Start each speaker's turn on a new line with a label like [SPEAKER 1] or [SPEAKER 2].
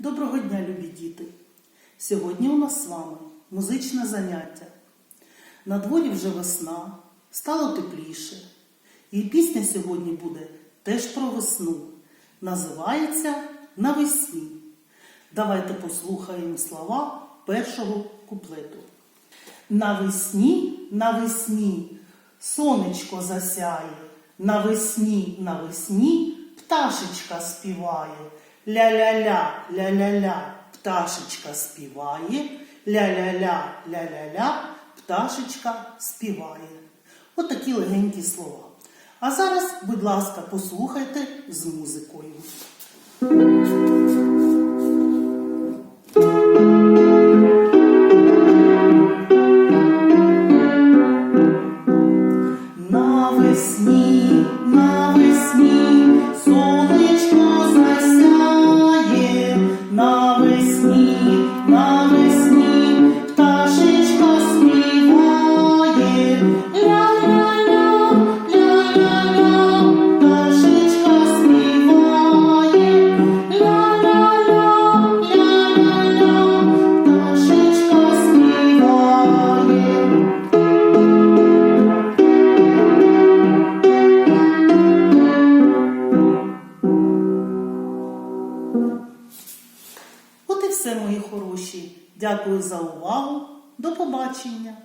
[SPEAKER 1] Доброго дня, любі діти! Сьогодні у нас з вами музичне заняття. На дворі вже весна, стало тепліше. І пісня сьогодні буде теж про весну. Називається Навесні. Давайте послухаємо слова першого куплету. Навесні, навесні, сонечко засяє, навесні, навесні, пташечка співає. Ля-ля-ля, ля-ля-ля, пташечка співає, ля-ля-ля, ля-ля-ля, пташечка співає. Отакі легенькі слова. А зараз, будь ласка, послухайте з музикою. Навесні, навесні, все, мої хороші. Дякую за увагу. До побачення!